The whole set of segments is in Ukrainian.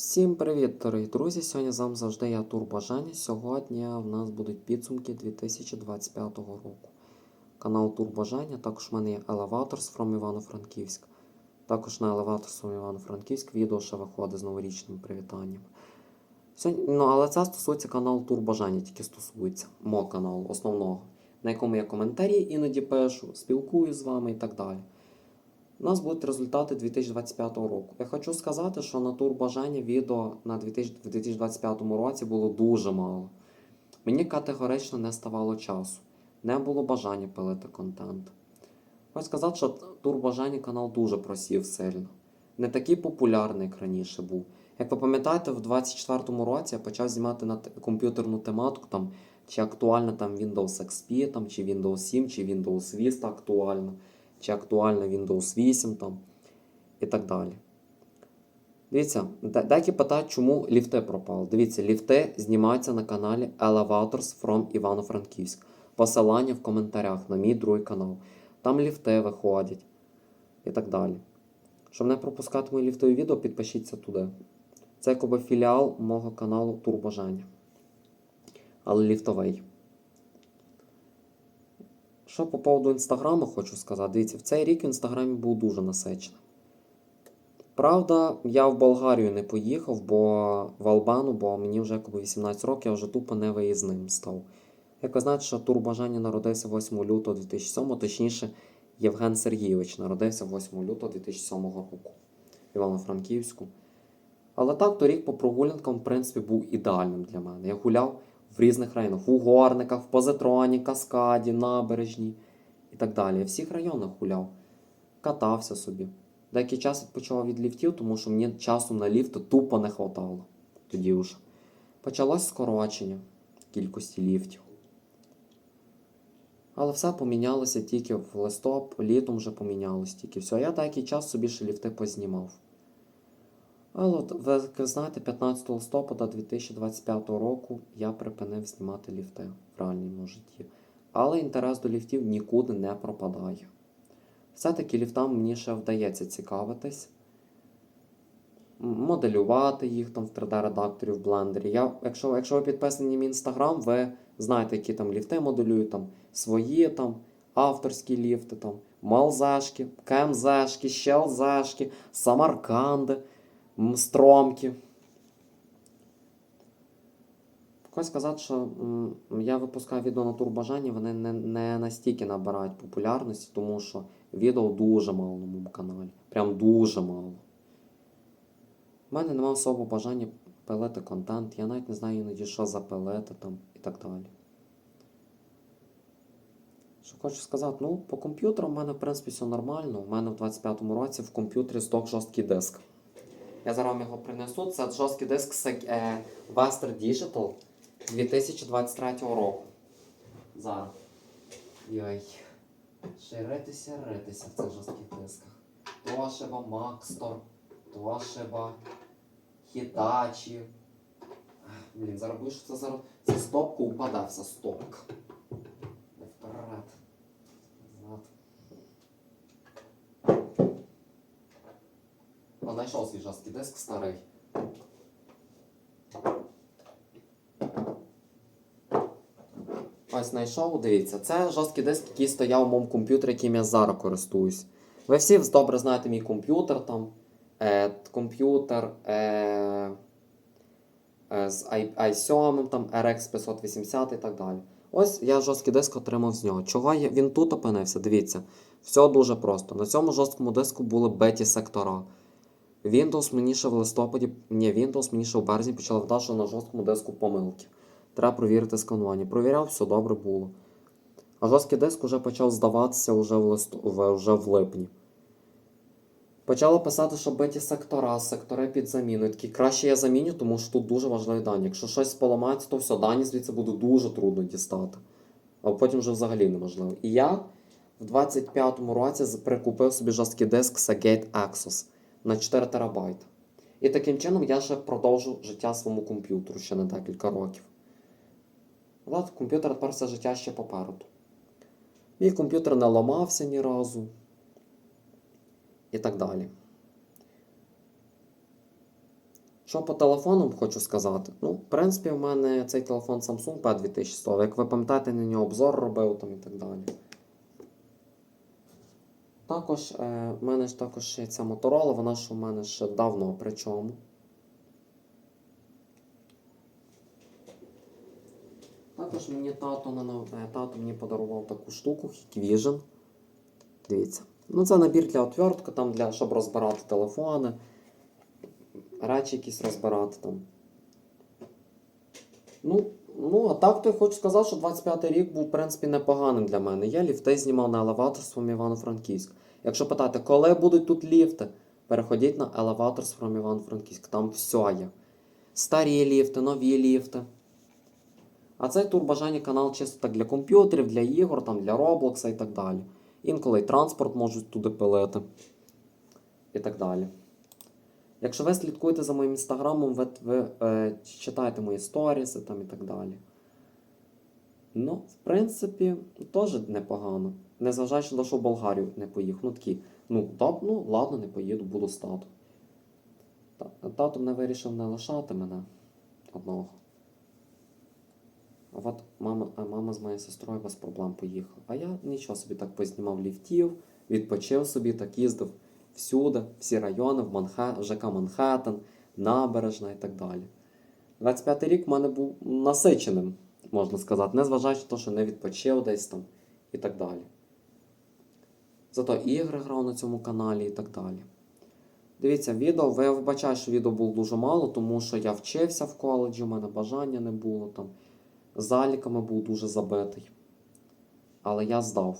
Всім привіт, дорогі друзі! Сьогодні з вами завжди я Тур Бажання. Сьогодні в нас будуть підсумки 2025 року. Канал Тур Бажання. Також в мене є Elevators from Івано-Франківськ. Також на Elevators from Івано-Франківськ відео ще виходить з новорічними привітаннями. Сьогодні, ну, але це стосується каналу Тур Бажання, тільки стосується мого каналу, основного, на якому я коментарі іноді пишу, спілкуюсь з вами і так далі. У нас будуть результати 2025 року. Я хочу сказати, що на тур бажання відео на 2025 році було дуже мало. Мені категорично не ставало часу, не було бажання пилити контент. Хочу сказати, що тур бажання канал дуже просів сильно. Не такий популярний, як раніше був. Як ви пам'ятаєте, в 2024 році я почав знімати на комп'ютерну тематику, там, чи актуальна там Windows XP, там, чи Windows 7, чи Windows Vista актуальна чи актуально Windows 8 там, і так далі. Дивіться, де- деякі питають, чому ліфти пропали. Дивіться, ліфти знімаються на каналі Elevators from Івано-Франківськ. Посилання в коментарях на мій другий канал. Там ліфти виходять і так далі. Щоб не пропускати мої ліфтові відео, підпишіться туди. Це якби філіал мого каналу Турбажання. Але ліфтовий. Що по поводу інстаграму хочу сказати. Дивіться, в цей рік в інстаграмі був дуже насичений. Правда, я в Болгарію не поїхав, бо в Албану, бо мені вже якби 18 років, я вже тупо не виїзним став. Як ви знаєте, що тур бажання народився 8 лютого 2007, точніше, Євген Сергійович народився 8 лютого 2007 року Івано-Франківську. Але так, то рік по прогулянкам, в принципі, був ідеальним для мене. Я гуляв в різних районах: у Горниках, в Позитроні, Каскаді, Набережній і так далі. В всіх районах гуляв, катався собі. Деякий час відпочивав від ліфтів, тому що мені часу на ліфт тупо не хватало. Тоді вже. Почалось скорочення кількості ліфтів. Але все помінялося тільки в листоп, літом вже помінялось тільки все. Я деякий час собі ще ліфти познімав. Але от, ви, ви знаєте, 15 листопада 2025 року я припинив знімати ліфти в реальному житті. Але інтерес до ліфтів нікуди не пропадає. Все-таки ліфтам мені ще вдається цікавитись, моделювати їх там в 3D-редакторі в блендері. Я, якщо, якщо ви підписані мій інстаграм, ви знаєте, які там ліфти моделюю, там свої там, авторські ліфти, там, малзешки, кемзешки, щелзешки, самарканди. М, стромки. Хочу сказати, що я випускаю відео на турбажанні, вони не, не настільки набирають популярності, тому що відео дуже мало на моєму каналі. Прям дуже мало. У мене немає особого бажання пилити контент. Я навіть не знаю іноді, що запилити там і так далі. Що хочу сказати, ну, по комп'ютеру в мене, в принципі, все нормально. У мене в 25-му році в комп'ютері здох жорсткий диск. Я зараз вам його принесу. Це жорсткий диск е, Western Digital 2023 року. Зараз. Йой. Ще ритися, в цих жорстких дисках. Тошиба, Макстор, Hitachi. Ах, Блін, зараз що це зараз ця стопка упаде, вся стопка. О, знайшов свій жорсткий диск старий. Ось знайшов, дивіться, це жорсткий диск, який стояв у моєму комп'ютері, яким я зараз користуюсь. Ви всі добре знаєте мій комп'ютер там. Е, комп'ютер е, е, з i, i7, там, RX 580 і так далі. Ось я жорсткий диск отримав з нього. Чого я, він тут опинився? Дивіться, все дуже просто. На цьому жорсткому диску були беті сектора. Windows мені ще в листопаді, ні, Windows мені ще в березні почали видати, що на жорсткому диску помилки. Треба провірити сканування. Провіряв, все добре було. А жорсткий диск вже почав здаватися вже в, лист... вже в липні. Почало писати, що биті сектора, сектори під заміну. Я такий, краще я заміню, тому що тут дуже важливі дані. Якщо щось поламається, то все, дані звідси буде дуже трудно дістати. А потім вже взагалі неможливо. І я в 25-му році прикупив собі жорсткий диск Seagate Axos на 4 терабайт. І таким чином я ще продовжу життя своєму комп'ютеру ще на декілька років. Але комп'ютер тепер все життя ще попереду. Мій комп'ютер не ламався ні разу. І так далі. Що по телефонам хочу сказати? Ну, в принципі, в мене цей телефон Samsung P2100. Як ви пам'ятаєте, на нього обзор робив там і так далі. Також е, в мене ж також ця Motorola, вона ж у мене ще давно причому. Також мені тато, е, тато мені подарував таку штуку Hikvision. Дивіться. Ну, це набір для отвертка, там для, щоб розбирати телефони, речі якісь розбирати там. Ну, ну, а так то я хочу сказати, що 25-й рік був, в принципі, непоганим для мене. Я ліфти знімав на елеваторством Івано-Франківськ. Якщо питати, коли будуть тут ліфти, переходіть на елеваторством Івано-Франківськ. Там все є. Старі ліфти, нові ліфти. А цей турбажання канал чисто так для комп'ютерів, для ігор, там, для Роблокса і так далі. Інколи й транспорт можуть туди пилити. І так далі. Якщо ви слідкуєте за моїм інстаграмом, ви, ви е, читаєте мої сторіси там і так далі. Ну, в принципі, теж непогано. Незважаючи на що в Болгарію не поїхав. Ну такі, ну, та, ну ладно, не поїду, буду з татом. Тато мене вирішив не лишати мене одного. От мама, мама з моєю сестрою без проблем поїхала. А я нічого собі так познімав ліфтів, відпочив собі, так їздив всюди, всі райони, в Манха... ЖК Манхеттен, Набережна і так далі. 25-й рік в мене був насиченим, можна сказати, незважаючи на те, що не відпочив десь там і так далі. Зато ігри грав на цьому каналі і так далі. Дивіться, відео, ви вибачаю, що відео було дуже мало, тому що я вчився в коледжі, у мене бажання не було там. Заліками був дуже забитий. Але я здав.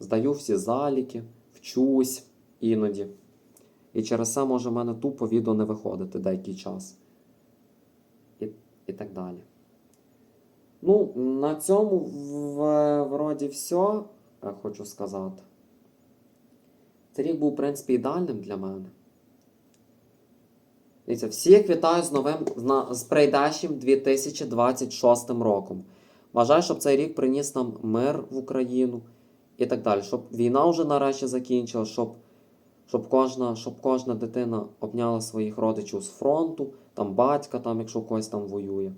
Здаю всі заліки, вчусь іноді. І через це може в мене тупо відео не виходити деякий час. І, і так далі. Ну, на цьому вроді все, хочу сказати. Цей рік був, в принципі, ідеальним для мене. Дивіться, всіх вітаю з новим з прийдешнім 2026 роком. Бажаю, щоб цей рік приніс нам мир в Україну і так далі. Щоб війна вже нарешті закінчилась, щоб, щоб, кожна, щоб кожна дитина обняла своїх родичів з фронту, там батька, там, якщо когось там воює.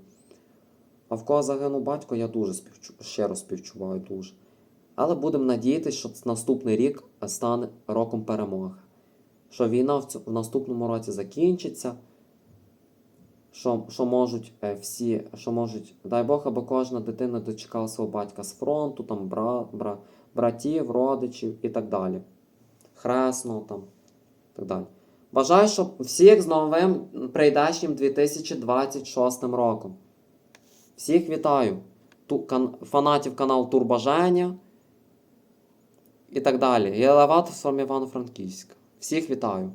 А в кого загинув батько, я дуже співчу... щиро співчуваю дуже. Але будемо надіятися, що наступний рік стане роком перемоги. Що війна в, цю... в наступному році закінчиться. Що, що можуть е, всі, що можуть, дай Бог, аби кожна дитина дочекала свого батька з фронту, там бра, бра, братів, родичів і так далі. Хресного там. Так далі. Бажаю, щоб всіх з новим прийдешнім 2026 роком. Всіх вітаю. Ту, кан, фанатів каналу Турбаження і так далі. І елеватор з вами Івано-Франківськ. Всіх вітаю.